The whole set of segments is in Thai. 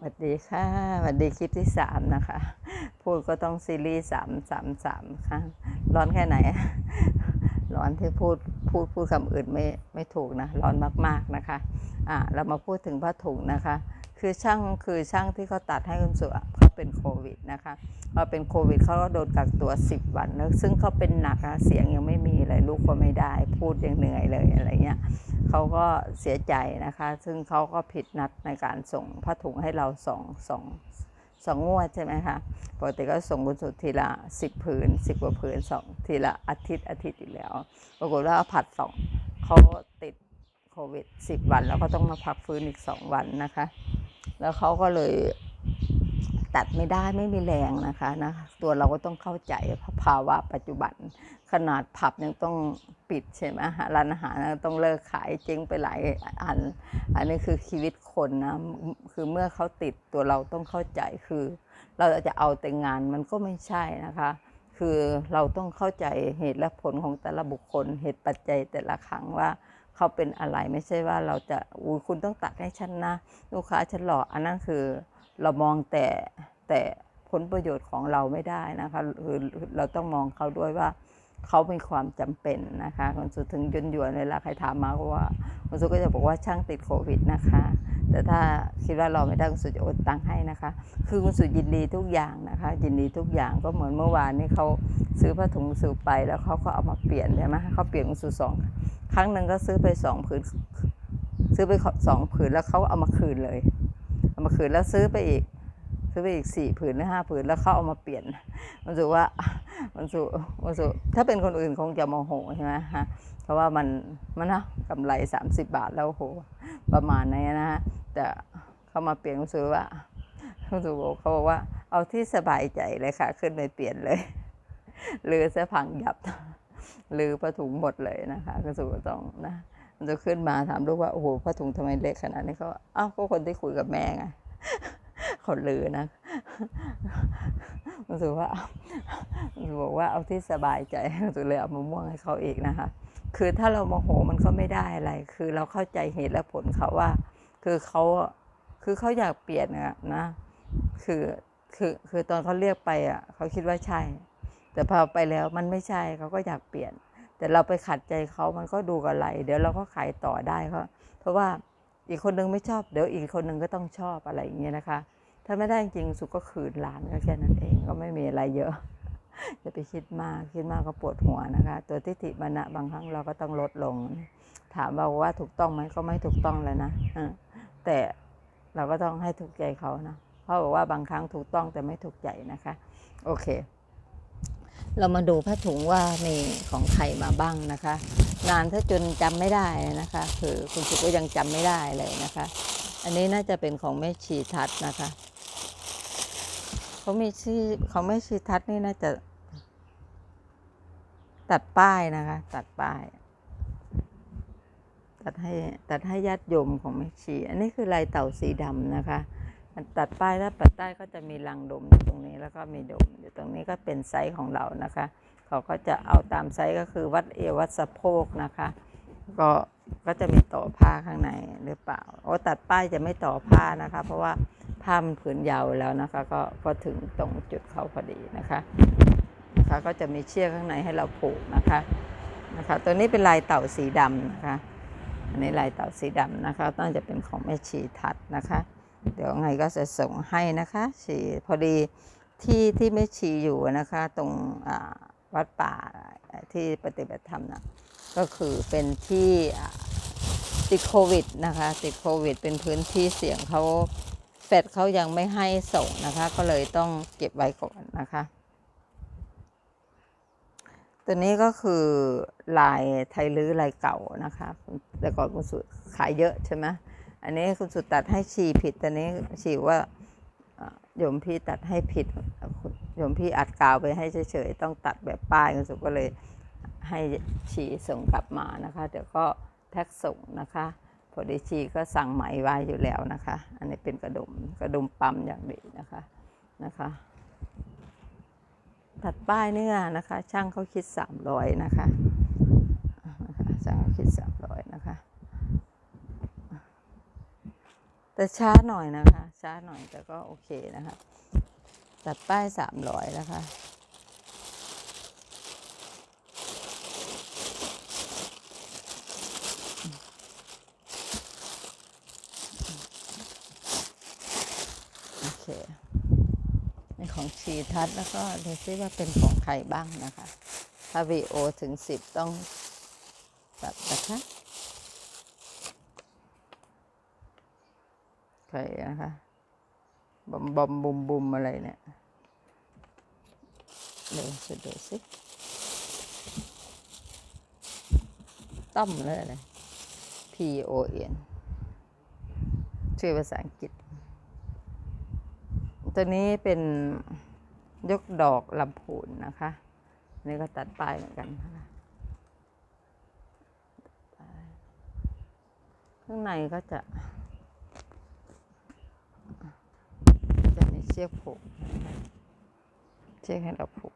สวัสดีค่ะสวัสดีคลิปที่สามนะคะ พูดก็ต้องซีรีส์สามสามสามค่ะร้อนแค่ไหน ร้อนที่พูดพูดพูดคำอื่นไม่ไม่ถูกนะ ร้อนมากๆนะคะ อ่าเรามาพูดถึงผ้าถุงนะคะ คือช่างคือช่างที่เขาตัดให้คุณสุเขาเป็นโควิดนะคะพอเป็นโควิดเขาก็โดนกักตัว 10 วันแล้วซึ่งเขาเป็นหนักนะเสียงยังไม่มีเลยลูกก็ไม่ได้ พูดยังเหนื่อยเลยอะไรเงี้ย เขาก็เสียใจนะคะ ซึ่งเขาก็ผิดนัดในการส่งผ้าถุงให้เราสองสองสองงวดใช่ไหมคะ ปกติก็ส่งคุณสุทีละสิบผืนสิบกว่าผืนสองทีละอาทิตย์อาทิตย์อีกแล้ว ปรากฏว่าผัดสองเขาติดโควิดสิบวัน แล้วก็ต้องมาพักฟื้นอีกสองวันนะคะ แล้วเขาก็เลยตัดไม่ได้ไม่มีแรงนะคะนะ ตัวเราก็ต้องเข้าใจภาวะปัจจุบัน ขนาดผับยังต้อง ปิดใช่ไหมร้านอาหารต้องเลิกขายเจ๊งไปหลายอัน อันนี้คือชีวิตคนนะ คือเมื่อเขาติดตัวเราต้องเข้าใจคือ เราจะเอาแต่งานมันก็ไม่ใช่นะคะ คือเราต้องเข้าใจเหตุและผลของแต่ละบุคคล เหตุปัจจัยแต่ละครั้งว่าเขาเป็นอะไรไม่ใช่ว่าเราจะอุ้ยคุณต้องตัดให้ฉันนะ ลูกค้าฉันหลอกอันนั้นคือเรามองแต่แต่ผลประโยชน์ของเราไม่ได้นะคะคือเราต้องมองเขาด้วยว่า เขามีความจำเป็นนะคะคุณสุถึงยุนยวนเวลาใครถามมาก็ว่าคุณสุก็จะบอกว่าช่างติดโควิดนะคะ แต่ถ้าคิดว่าเราไม่ได้คุณสุจะโอนตังค์ให้นะคะ คือคุณสุยินดีทุกอย่างนะคะ ยินดีทุกอย่างก็เหมือนเมื่อวานนี้เขาซื้อผ้าถุงสูไปแล้วเขาก็เอามาเปลี่ยนใช่ไหมเขาเปลี่ยนคุณสุสองครั้งหนึ่งก็ซื้อไปสองผืนซื้อไปสองผืนแล้วเขาเอามาคืนเลย เอามาคืนแล้วซื้อไปอีก ซื้อไปอีกสี่ผืนหรือห้าผืนแล้วเขาเอามาเปลี่ยน มันสูว่ามันสูมันสูถ้าเป็นคนอื่นคงจะโมโหใช่ไหมฮะเพราะว่ามันมันนะกำไรสามสิบบาทแล้วโหประมาณนี้นะฮะแต่เขามาเปลี่ยนคุณสูว่าคุณสูบอกเขาบอกว่าเอาที่สบายใจเลยค่ะ ขึ้นไปเปลี่ยนเลยหรือเสื้อพังยับหรือผ้าถุงหมดเลยนะคะคุณสูต้องนะมันจะขึ้นมาถามลูกว่าโอ้โหผ้าถุงทำไมเล็กขนาดนี้เขาว่าอ้าวก็คนที่คุยกับแม่ไง เขาลือนะรู้สึกว่ารู้สึกบอกว่าเอาที่สบายใจรู้สึกเลยเอามะม่วงให้เขาอีกนะคะ คือถ้าเราโมโหมันก็ไม่ได้อะไร คือเราเข้าใจเหตุและผลเขาว่า คือเขาคือเขาอยากเปลี่ยนนะคือคือคือตอนเขาเรียกไปอะเขาคิดว่าใช่ แต่พอไปแล้วมันไม่ใช่เขาก็อยากเปลี่ยน แต่เราไปขัดใจเขามันก็ดูกับไรเดี๋ยวเราก็ขายต่อได้เพราะเพราะว่าอีกคนนึงไม่ชอบ เดี๋ยวอีกคนนึงก็ต้องชอบอะไรอย่างเงี้ยนะคะ ถ้าไม่ได้จริงสุก็คืนร้านก็แค่นั้นเองก็ไม่มีอะไรเยอะอย่าไปคิดมากคิดมากก็ปวดหัวนะคะ ตัวทิฏฐิมานะบางครั้งเราก็ต้องลดลง ถามว่าว่าถูกต้องไหมก็ไม่ถูกต้องเลยนะแต่เราก็ต้องให้ถูกใจเขานะเพราะบอกว่าบางครั้งถูกต้องแต่ไม่ถูกใจนะคะ โอเค เรามาดูผ้าถุงว่ามีของใครมาบ้างนะคะนานถ้าจนจำไม่ได้นะคะ คือคุณสุก็ยังจำไม่ได้เลยนะคะ อันนี้น่าจะเป็นของแม่ชีทัศน์นะคะ เขามีชื่อของแม่ชีทัศนี่น่าจะ ตัดป้ายนะคะ ตัดป้าย ตัดให้ตัดให้ญาติโยมของแม่ชี อันนี้คือลายเต่าสีดำนะคะมันตัดป้ายแล้วปัดใต้ก็จะมีรังดมอยู่ตรงนี้แล้วก็มีดมอยู่ตรงนี้ก็เป็นไซส์ของเรานะคะ เขาก็จะเอาตามไซส์ก็คือวัดเอววัดสะโพกนะคะ ก็ก็จะมีต่อผ้าข้างในหรือเปล่า โอ้ตัดป้ายจะไม่ต่อผ้านะคะ เพราะว่า ผ้ามันผืนยาวแล้วนะคะ ก็พอถึงตรงจุดเขาพอดีนะคะนะคะ ก็จะมีเชือกข้างในให้เราผูกนะคะนะคะ ตัวนี้เป็นลายเต่าสีดำนะคะ อันนี้ลายเต่าสีดำนะคะน่าจะเป็นของแม่ชีทัดนะคะ เดี๋ยวไงก็จะส่งให้นะคะชีพอดีที่ที่แม่ชีอยู่นะคะ ตรงวัดป่าที่ปฏิบัติธรรมนะก็คือเป็นที่ติดโควิดนะคะติดโควิด เป็นพื้นที่เสี่ยงเขา เฟดเขายังไม่ให้ส่งนะคะ ก็เลยต้องเก็บไว้ก่อนนะคะ ตัวนี้ก็คือลายไทยลื้อลายเก่านะคะ แต่ก่อนคุณสุขายเยอะใช่ไหมอันนี้คุณสุตัดให้ชีผิดตอนนี้ชีว่าโยมพี่ตัดให้ผิดโยมพี่อัดกาวไปให้เฉยๆต้องตัดแบบป้ายคุณสุก็เลยให้ชีส่งกลับมานะคะ เดี๋ยวก็แท็กส่งนะคะ พอดีชีก็สั่งไหมไว้อยู่แล้วนะคะ อันนี้เป็นกระดุมกระดุมปั๊มอย่างดีนะคะนะคะ ตัดป้ายเนี่ยนะคะ ช่างเขาคิดสามร้อยนะคะนะคะช่างเขาคิดสามร้อยนะคะ แต่ช้าหน่อยนะคะ ช้าหน่อยแต่ก็โอเคนะคะ ตัดป้ายสามร้อยนะคะ โอเค ในของชีทัศน์แล้วก็ดูซิว่าเป็นของใครบ้างนะคะ ถ้า VO ถึง10ต้องตัดนะคะใครนะคะบอมบอมบุมบุมอะไรเนี่ยเดี๋ยวจะดูสิต้อมเลยอะไร P O N ชื่อภาษาอังกฤษ ตัวนี้เป็น ยกดอกลำพูนนะคะนี่ก็ตัดป้ายเหมือนกันนะคะข้างในก็จะ จะมีเชือกผูกเชือกให้เราผูก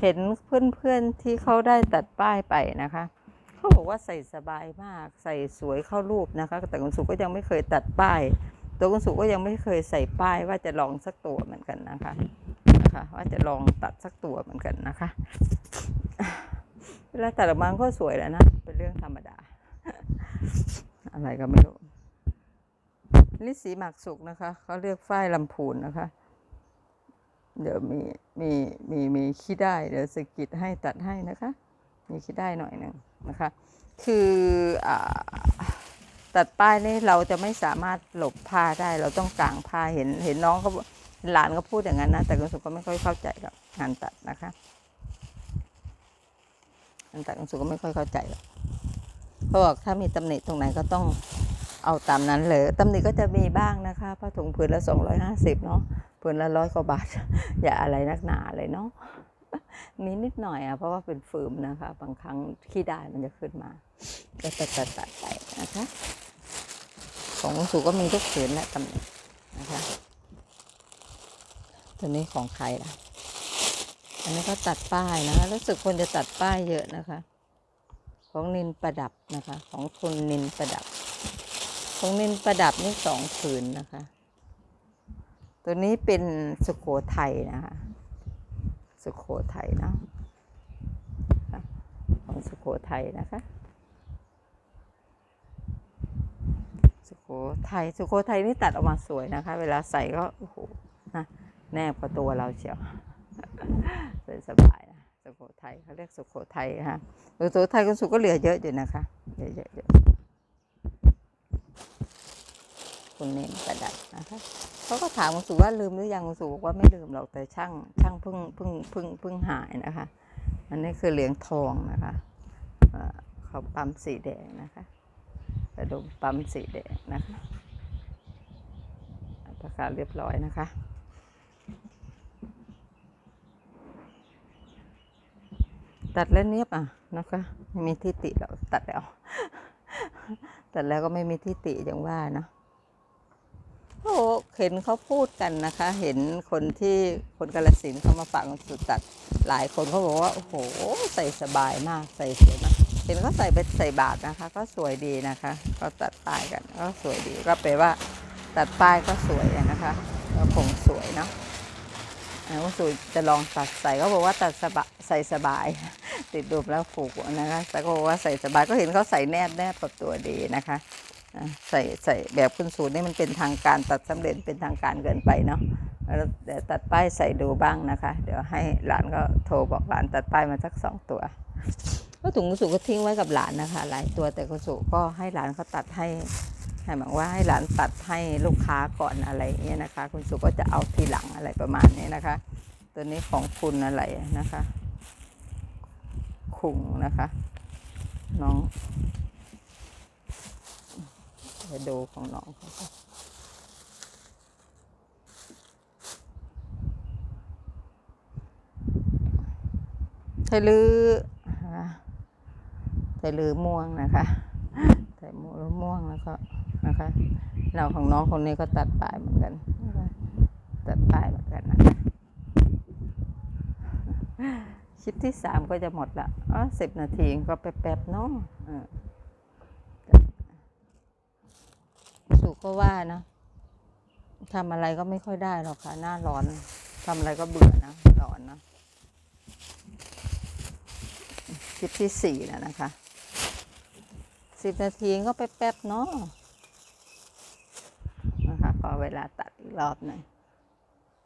เห็นเพื่อนๆที่เขาได้ตัดป้ายไปนะคะ เขาบอกว่าใส่สบายมากใส่สวยเข้ารูปนะคะ แต่คุณสุก็ยังไม่เคยตัดป้าย ตัวคุณสุก็ยังไม่เคยใส่ป้ายว่าจะลองสักตัวเหมือนกันนะคะ คะว่าจะลองตัดสักตัวเหมือนกันนะคะเวลาตัดออกมาก็สวยแล้วนะ เป็นเรื่องธรรมดา อะไรก็ไม่รู้นี่สีหมากสุกนะคะเขาเรียกฝ้ายลำพูนนะคะ เดี๋ยวมีมีมีมีขี้ได้เดี๋ยวสกิดให้ตัดให้นะคะ มีขี้ได้หน่อยหนึ่งนะคะ คืออตัดป้ายนี่เราจะไม่สามารถหลบผ้าได้ เราต้องกางผ้าเห็นเห็นน้องเขา หลานก็พูดอย่างนั้นนะ แต่คุณสุก็ไม่ค่อยเข้าใจหรอกงานตัดนะคะงานตัดคุณสุก็ไม่ค่อยเข้าใจหรอกเขาบอกถ้ามีตำหนิตรงไหนก็ต้องเอาตามนั้นเลยตำหนิก็จะมีบ้างนะคะผ้าถุงผืนละสองร้อยห้าสิบเนาะผืนละร้อยกว่าบาท อย่าอะไรนักหนาเลยเนาะมีนิดหน่อยอะเพราะว่าเป็นฟืมนะคะ บางครั้งขี้ได้มันจะขึ้นมาก็ตัดตัดตัดไปนะคะ ของสุก็มีทุกผืนและตำหน่งนะคะ ตัวนี้ของใครล่ะ อันนี้ก็ตัดป้ายนะคะรู้สึกคนจะตัดป้ายเยอะนะคะ ของนินประดับนะคะ ของคุณนินประดับ ของนินประดับนี่สองผืนนะคะ ตัวนี้เป็นสุโขทัยนะคะสุโขทัยเนาะของสุโขทัยนะคะ สุโขทัยสุโขทัยนี่ตัดออกมาสวยนะคะ เวลาใส่ก็โอ้โห แนบกับตัวเราเชียวใส่สบายนะสุโขทัยเขาเรียกสุโขทัยฮะสุโขทัยคุณสุก็เหลือเยอะอยู่นะคะเหลือเยอะเยอะคุณเน้นประดับนะคะเขาก็ถามคุณสุว่าลืมหรือยังคุณสุบอกว่าไม่ลืมหรอกแต่ช่างช่างเพิ่งเพิ่งเพิ่งเพิ่งหายนะคะ อันนี้คือเหลืองทองนะคะเอ่อเขาปั๊มสีแดงนะคะกระดุมปั๊มสีแดงนะคะประกาศเรียบร้อยนะคะ ตัดแล้วเนียบอะนะคะไม่มีที่ติแล้วตัดแล้ว ตัดแล้วก็ไม่มีที่ติอย่างว่าเนาะโอ้เห็นเขาพูดกันนะคะ เห็นคนที่คนกาลสินเขามาฟังสุดตัดหลายคนเขาบอกว่า โอ้โห ใส่สบายมากใส่สวยมากเห็นเขาใส่เป็นใส่บาทนะคะ ก็สวยดีนะคะ ก็ตัดป้ายกันก็สวยดีก็แปลว่า ตัดป้ายก็สวยนะคะก็คงสวยเนาะ อ่าว่าสวยจะลองตัดใส่เขาบอกว่าตัดสบายใส่สบาย ติดดูปแล้วผูกนะคะแต่ก็บอกว่าใส่สบายก็เห็นเขาใส่แนบแนบกับตัวดีนะคะใส่ใส่แบบคุณสูตรนี่มันเป็นทางการตัดสำเร็จเป็นทางการเกินไปเนาะแล้วเดี๋ยวตัดป้ายใส่ดูบ้างนะคะ เดี๋ยวให้หลานก็โทรบอกหลานตัดป้ายมาสักสองตัวก็ถุงกุสุก็ทิ้งไว้กับหลานนะคะ หลายตัวแต่กุสุก็ให้หลานเขาตัดให้ ให้หมายว่าให้หลานตัดให้ลูกค้าก่อนอะไรเงี้ยนะคะ คุณสุก็จะเอาทีหลังอะไรประมาณนี้นะคะ ตัวนี้ของคุณอะไรนะคะ คุงนะคะ น้องจะดูของน้องเขาก่อนไทยลืออ่าไทยลือม่วงนะคะไทยลือม่วงแล้วก็ นะคะ เราของน้องคนนี้ก็ตัดตายเหมือนกันตัดปายเหมือนกันนะคลิปที่สามก็จะหมดละอ๋อสิบนาทีก็แป๊บๆเนาะสุก็ว่านะทำอะไรก็ไม่ค่อยได้หรอกค่ะ หน้าร้อนทำอะไรก็เบื่อนะร้อนนะคลิปที่สี่แล้วนะคะสิบนาทีก็แป๊บเนาะ พอเวลาตัดอีกรอบหนึ่ง